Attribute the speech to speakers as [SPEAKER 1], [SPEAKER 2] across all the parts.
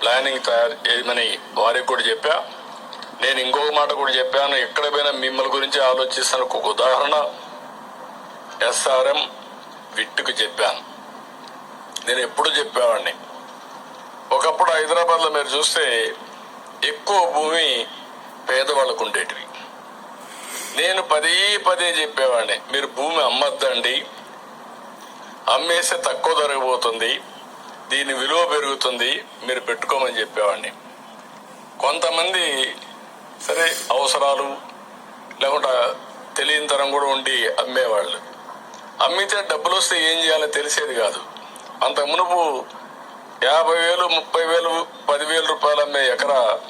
[SPEAKER 1] Planning తయారు చేయమని వారికి కూడా చెప్పా. నేను ఇంకొక మాట కూడా చెప్పాను. ఎక్కడ పోయినా మిమ్మల్ని గురించి ఆలోచిస్తాను. ఒక ఉదాహరణ ఎస్ఆర్ఎం విట్టుకు చెప్పాను. నేను ఎప్పుడు చెప్పేవాడిని? ఒకప్పుడు హైదరాబాద్లో మీరు చూస్తే ఎక్కువ భూమి పేదవాళ్ళకు ఉండేటివి. నేను పదే పదే చెప్పేవాడిని. మీరు భూమి అమ్మద్దండి. అమ్మేస్తే తక్కువ ధరకు పోతుంది. దీని విలువ పెరుగుతుంది మీరు పెట్టుకోమని చెప్పేవాడిని. కొంతమంది సరే అవసరాలు లేకుండా తెలియని తరం కూడా ఉండి అమ్మేవాళ్ళు. అమ్మితే డబ్బులు వస్తే ఏం చేయాలో తెలిసేది కాదు. అంత మునుపు యాభై వేలు ముప్పై వేలు పదివేల రూపాయలు అమ్మే ఎకరా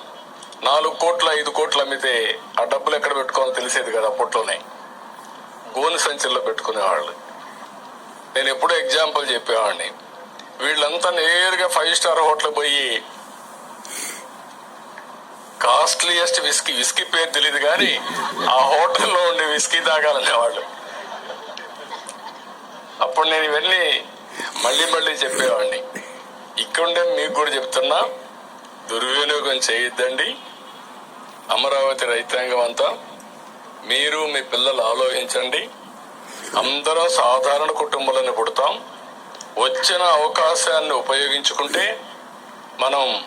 [SPEAKER 1] నాలుగు కోట్ల ఐదు కోట్లు అమ్మితే ఆ డబ్బులు ఎక్కడ పెట్టుకోవాలో తెలిసేది కదా అప్పట్లోనే. గోని సంచుల్లో పెట్టుకునేవాళ్ళు. నేను ఎప్పుడూ ఎగ్జాంపుల్ చెప్పేవాడిని. వీళ్ళంతా నేరుగా ఫైవ్ స్టార్ హోటల్ పోయి కాస్ట్లీయెస్ట్ విస్కీ విస్కీ పేరు తెలియదు కానీ ఆ హోటల్లో ఉండే విస్కీ తాగాలనేవాళ్ళు అప్పుడు నేను ఇవన్నీ మళ్ళీ మళ్ళీ చెప్పేవాడిని. ఇక్కడుండే మీకు కూడా చెప్తున్నా దుర్వినియోగం చేయొద్దండి. అమరావతి రైతాంగం అంతా మీరు మీ పిల్లలు ఆలోచించండి. అందరం సాధారణ కుటుంబాలను పుడతాం. వచ్చిన అవకాశాన్ని ఉపయోగించుకుంటే మనం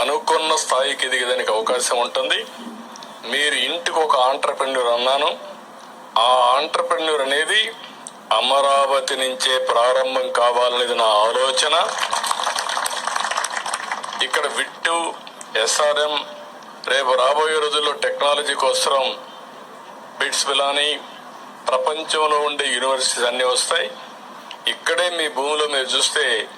[SPEAKER 1] అనుకున్న స్థాయికి ఎదిగేదానికి అవకాశం ఉంటుంది. మీరు ఇంటికి ఒక ఆంటర్ప్రెన్యూర్ అన్నాను. ఆ ఆంటర్ప్రెన్యూర్ అనేది అమరావతి నుంచే ప్రారంభం కావాలనేది నా ఆలోచన. ఇక్కడ విట్టు ఎస్ఆర్ఎం రేపు రాబోయే రోజుల్లో టెక్నాలజీ కోసం బిట్స్ పిలాని ప్రపంచంలో ఉండే యూనివర్సిటీస్ అన్నీ వస్తాయి. ఇక్కడే మీ భూమిలో మీరు చూస్తే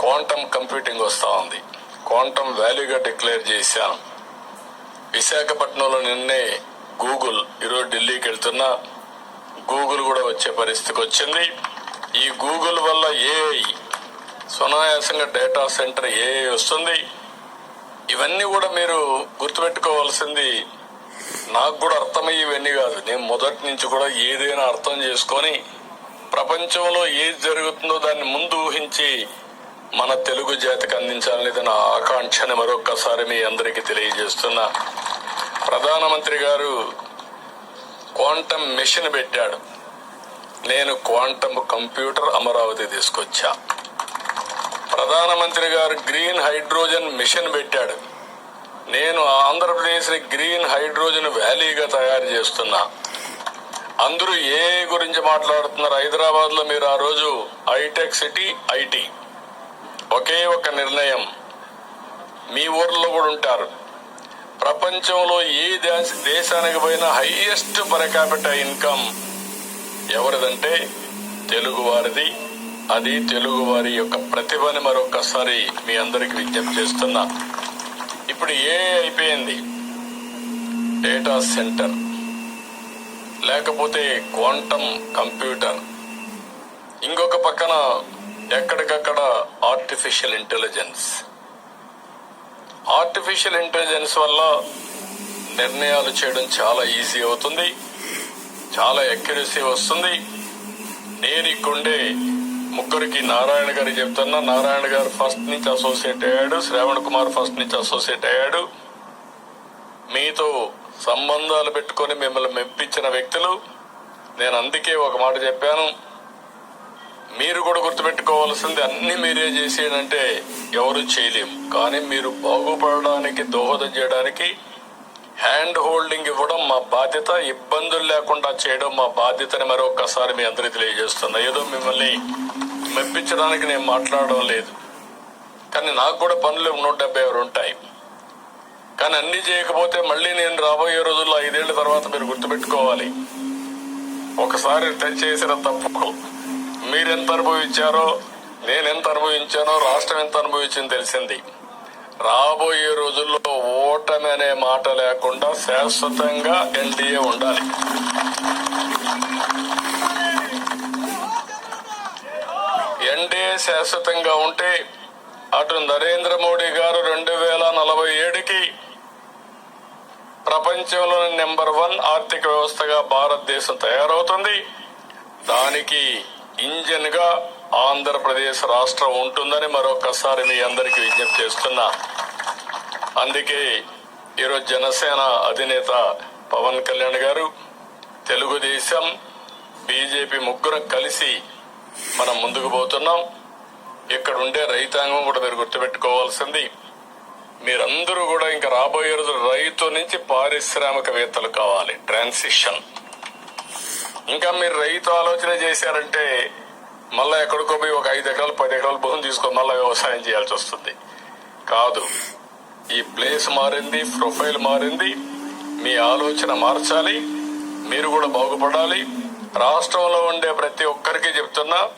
[SPEAKER 1] క్వాంటమ్ కంప్యూటింగ్ వస్తూ ఉంది. క్వాంటమ్ వాల్యూగా డిక్లేర్ చేశాను విశాఖపట్నంలో నిన్నే గూగుల్ ఈరోజు ఢిల్లీకి వెళ్తున్నా. గూగుల్ కూడా వచ్చే పరిస్థితికి వచ్చింది. ఈ గూగుల్ వల్ల ఏఐ సునాయాసంగా డేటా సెంటర్ ఏఐ వస్తుంది. ఇవన్నీ కూడా మీరు గుర్తుపెట్టుకోవాల్సింది నాకు కూడా అర్థమయ్యేవన్నీ కాదు. నేను మొదటి నుంచి కూడా ఏదైనా అర్థం చేసుకొని ప్రపంచంలో ఏది జరుగుతుందో దాన్ని ముందు ఊహించి మన తెలుగు జాతికి అందించాలనేది నా ఆకాంక్షని మరొక్కసారి మీ అందరికీ తెలియజేస్తున్నా. ప్రధానమంత్రి గారు క్వాంటమ్ మిషన్ పెట్టాడు. నేను క్వాంటమ్ కంప్యూటర్ అమరావతి తీసుకొచ్చా. ప్రధానమంత్రి గారు గ్రీన్ హైడ్రోజన్ మిషన్ పెట్టాడు. నేను ఆంధ్రప్రదేశ్ని గ్రీన్ హైడ్రోజన్ వ్యాలీగా తయారు చేస్తున్నా. అందరూ ఏ గురించి మాట్లాడుతున్నారు? హైదరాబాద్లో మీరు ఆ రోజు హైటెక్ సిటీ ఐటీ. ఒకే ఒక నిర్ణయం. మీ ఊర్లో కూడా ఉంటారు. ప్రపంచంలో ఏ దేశ దేశానికి పోయిన హైయెస్ట్ పర్ ఇన్కమ్ ఎవరిదంటే తెలుగు వారిది. అది తెలుగు వారి యొక్క ప్రతిభని మరొకసారి మీ అందరికి విజ్ఞప్తి చేస్తున్నా. ఇప్పుడు ఏ అయిపోయింది డేటా సెంటర్. లేకపోతే క్వాంటమ్ కంప్యూటర్. ఇంకొక పక్కన ఎక్కడికక్కడ ఆర్టిఫిషియల్ ఇంటెలిజెన్స్ ఆర్టిఫిషియల్ ఇంటెలిజెన్స్ వల్ల నిర్ణయాలు చేయడం చాలా ఈజీ అవుతుంది. చాలా ఎక్యురసీ వస్తుంది. నేను ముగ్గురికి నారాయణ గారు చెప్తున్నా. నారాయణ గారు ఫస్ట్ నుంచి అసోసియేట్ అయ్యాడు. శ్రావణ్ కుమార్ ఫస్ట్ నుంచి అసోసియేట్ అయ్యాడు. మీతో సంబంధాలు పెట్టుకొని మిమ్మల్ని మెప్పించిన వ్యక్తులు. నేను అందుకే ఒక మాట చెప్పాను. మీరు కూడా గుర్తుపెట్టుకోవాల్సింది అన్ని మీరే చేసేదంటే ఎవరు చేయలేము కానీ మీరు బాగుపడడానికి దోహదం చేయడానికి హ్యాండ్ హోల్డింగ్ ఇవ్వడం మా బాధ్యత. ఇబ్బందులు లేకుండా చేయడం మా బాధ్యతని మరొకసారి మీ అందరికీ తెలియజేస్తున్నా. ఏదో మిమ్మల్ని మెప్పించడానికి నేను మాట్లాడడం లేదు. కానీ నాకు కూడా పనులు నూట డెబ్బై ఆరు ఉంటాయి. కానీ అన్ని చేయకపోతే మళ్ళీ నేను రాబోయే రోజుల్లో ఐదేళ్ళ తర్వాత మీరు గుర్తుపెట్టుకోవాలి. ఒకసారి టచ్ చేసిన తప్పుకు మీరెంత అనుభవించారో నేనెంత అనుభవించానో రాష్ట్రం ఎంత అనుభవించింది తెలిసింది. రాబోయే రోజుల్లో ఓటమి అనే మాట లేకుండా శాశ్వతంగా ఎన్డీఏ ఉండాలి. ఎన్డీఏ శాశ్వతంగా ఉంటే అటు నరేంద్ర మోడీ గారు రెండు వేల నలభై ఏడుకి ప్రపంచంలోని నెంబర్ వన్ ఆర్థిక వ్యవస్థగా భారతదేశం తయారవుతుంది. దానికి ఇంజన్గా ఆంధ్రప్రదేశ్ రాష్ట్రం ఉంటుందని మరొకసారి మీ అందరికీ విజ్ఞప్తి చేస్తున్నా. అందుకే ఈరోజు జనసేన అధినేత పవన్ కళ్యాణ్ గారు తెలుగుదేశం బీజేపీ ముగ్గురం కలిసి మనం ముందుకు పోతున్నాం. ఇక్కడ ఉండే రైతాంగం కూడా మీరు గుర్తుపెట్టుకోవాల్సింది. మీరందరూ కూడా ఇంకా రాబోయే రోజు రైతు నుంచి పారిశ్రామికవేత్తలు కావాలి. ట్రాన్సిషన్ ఇంకా మీరు రైతు ఆలోచన చేశారంటే మళ్ళీ ఎక్కడికో పోయి ఒక ఐదు ఎకరాలు పది ఎకరాలు భూమి తీసుకొని మళ్ళీ వ్యవసాయం చేయాల్సి వస్తుంది. కాదు. ఈ ప్లేస్ మారింది ప్రొఫైల్ మారింది. మీ ఆలోచన మార్చాలి. మీరు కూడా బాగుపడాలి. రాష్ట్రంలో ఉండే ప్రతి ఒక్కరికి చెప్తున్నా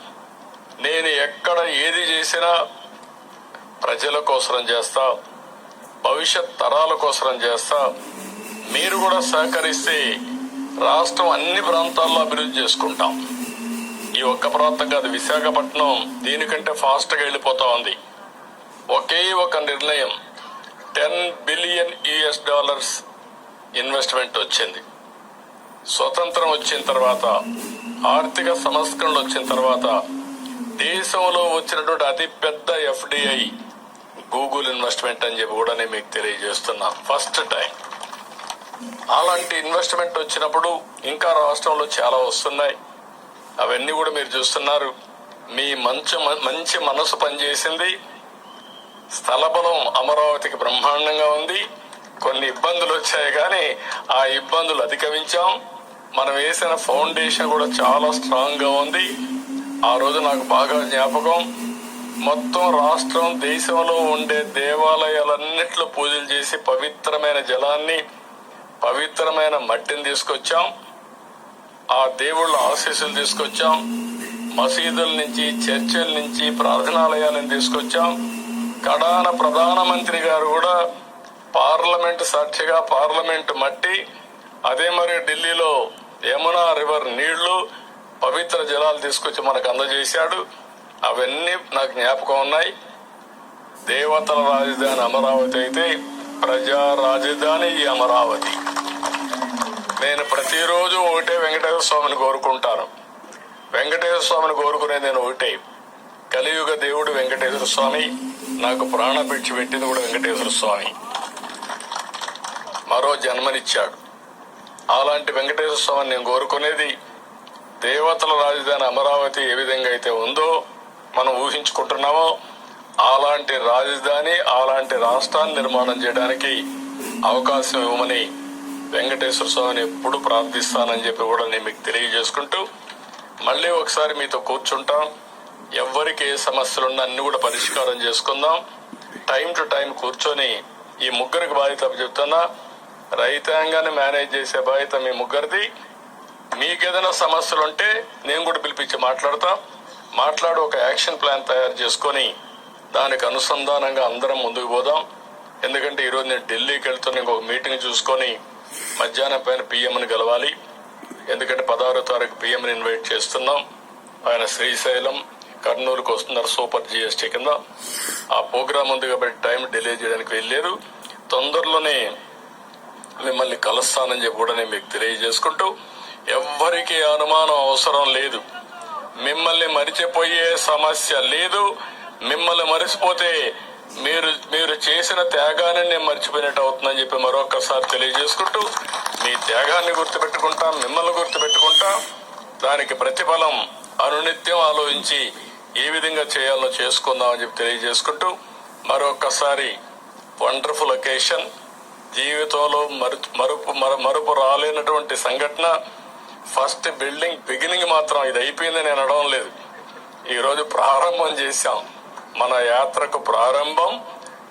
[SPEAKER 1] నేను ఎక్కడ ఏది చేసినా ప్రజల కోసం చేస్తా. భవిష్యత్ తరాల కోసం చేస్తా. మీరు కూడా సహకరిస్తే రాష్ట్రం అన్ని ప్రాంతాల్లో అభివృద్ధి చేసుకుంటాం. ఈ ఒక్క ప్రాంతం కాదు విశాఖపట్నం దీనికంటే ఫాస్ట్గా వెళ్ళిపోతా ఉంది. ఒకే ఒక నిర్ణయం. Ten billion US dollars investment వచ్చింది. స్వతంత్రం వచ్చిన తర్వాత ఆర్థిక సంస్కరణలు వచ్చిన తర్వాత దేశంలో వచ్చినటువంటి అతిపెద్ద ఎఫ్డిఐ గూగుల్ ఇన్వెస్ట్మెంట్ అని చెప్పి కూడా నేను మీకు తెలియజేస్తున్నా. ఫస్ట్ టైం అలాంటి ఇన్వెస్ట్మెంట్ వచ్చినప్పుడు ఇంకా రాష్ట్రంలో చాలా వస్తున్నాయి. అవన్నీ కూడా మీరు చూస్తున్నారు. మీ మంచి మంచి మనసు పనిచేసింది. స్థల బలం అమరావతికి బ్రహ్మాండంగా ఉంది. కొన్ని ఇబ్బందులు వచ్చాయి కానీ ఆ ఇబ్బందులు అధిగమించాం. మనం వేసిన ఫౌండేషన్ కూడా చాలా స్ట్రాంగ్గా ఉంది. ఆ రోజు నాకు బాగా జ్ఞాపకం. మొత్తం రాష్ట్రం దేశంలో ఉండే దేవాలయాలన్నిట్లో పూజలు చేసి పవిత్రమైన జలాన్ని పవిత్రమైన మట్టిని తీసుకొచ్చాం. ఆ దేవుళ్ళ ఆశీస్సులు తీసుకొచ్చాం. మసీదుల నుంచి చర్చిల నుంచి ప్రార్థనాలయాలను తీసుకొచ్చాం. కడాన ప్రధానమంత్రి గారు కూడా పార్లమెంట్ సాక్షిగా పార్లమెంట్ మట్టి అదే మరి ఢిల్లీలో యమునా రివర్ నీళ్ళు పవిత్ర జలాలు తీసుకొచ్చి మనకు అందజేశాడు. అవన్నీ నాకు జ్ఞాపకం ఉన్నాయి. దేవతల రాజధాని అమరావతి అయితే ప్రజా రాజధాని ఈ అమరావతి. నేను ప్రతిరోజు ఒకటే వెంకటేశ్వర స్వామిని కోరుకుంటాను. వెంకటేశ్వర స్వామిని కోరుకునేది నేను ఒకటే. కలియుగ దేవుడు వెంకటేశ్వర స్వామి నాకు ప్రాణ పిచ్చి పెట్టింది కూడా వెంకటేశ్వర స్వామి. మరో జన్మనిచ్చాడు. అలాంటి వెంకటేశ్వర స్వామిని నేను కోరుకునేది దేవతల రాజధాని అమరావతి ఏ విధంగా అయితే ఉందో మనం ఊహించుకుంటున్నామో అలాంటి రాజధాని అలాంటి రాష్ట్రాన్ని నిర్మాణం చేయడానికి అవకాశం ఇవ్వమని వెంకటేశ్వర స్వామిని ఎప్పుడు ప్రార్థిస్తానని చెప్పి కూడా నేను మీకు తెలియజేసుకుంటూ మళ్ళీ ఒకసారి మీతో కూర్చుంటాం. ఎవరికి ఏ సమస్యలున్నా అన్ని కూడా పరిష్కారం చేసుకుందాం. టైం టు టైం కూర్చొని ఈ ముగ్గురికి బాధ్యత చెప్తున్నా రైతాంగాన్ని మేనేజ్ చేసే బాధ్యత మీ ముగ్గురిది. మీకు ఏదైనా సమస్యలు ఉంటే నేను కూడా పిలిపించి మాట్లాడతాం. మాట్లాడి ఒక యాక్షన్ ప్లాన్ తయారు చేసుకొని దానికి అనుసంధానంగా అందరం ముందుకు పోదాం. ఎందుకంటే ఈరోజు నేను ఢిల్లీకి వెళ్తున్న ఇంకొక మీటింగ్ చూసుకొని మధ్యాహ్నం పైన పిఎంని గెలవాలి ఎందుకంటే పదహారో తారీఖు పిఎంని ఇన్వైట్ చేస్తున్నాం. ఆయన శ్రీశైలం కర్నూలుకు వస్తున్నారు సూపర్ జిఎస్టీ కింద. ఆ ప్రోగ్రామ్ ఉంది కాబట్టి టైం డిలే చేయడానికి వెళ్ళారు. తొందరలోనే మిమ్మల్ని కలుస్తానని చెప్పి కూడా నేను మీకు తెలియజేసుకుంటూ ఎవ్వరికీ అనుమానం అవసరం లేదు. మిమ్మల్ని మరిచిపోయే సమస్య లేదు. మిమ్మల్ని మరిచిపోతే మీరు మీరు చేసిన త్యాగాన్ని నేను మర్చిపోయినట్టు అవుతుందని చెప్పి మరొకసారి తెలియజేసుకుంటూ మీ త్యాగాన్ని గుర్తుపెట్టుకుంటాం మిమ్మల్ని గుర్తుపెట్టుకుంటాం. దానికి ప్రతిఫలం అనునిత్యం ఆలోచించి ఏ విధంగా చేయాలో చేసుకుందామని చెప్పి తెలియజేసుకుంటూ మరొకసారి వండర్ఫుల్ ఒకేషన్. జీవితంలో మరు మరుపు మర- మరుపు రాలేనటువంటి సంఘటన ఫస్ట్ బిల్డింగ్ బిగినింగ్ మాత్రం ఇది అయిపోయిందని నేను అనడం లేదు. ఈరోజు ప్రారంభం చేశాం. మన యాత్రకు ప్రారంభం.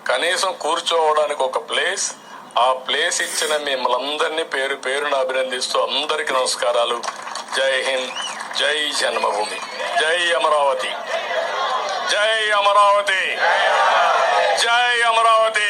[SPEAKER 1] కనీసం కూర్చోవడానికి ఒక ప్లేస్. ఆ ప్లేస్ ఇచ్చిన మిమ్మల్ందరినీ పేరు పేరును అభినందిస్తూ అందరికీ నమస్కారాలు. జై హింద్ జై జన్మభూమి జై అమరావతి. జై అమరావతి. జై అమరావతి.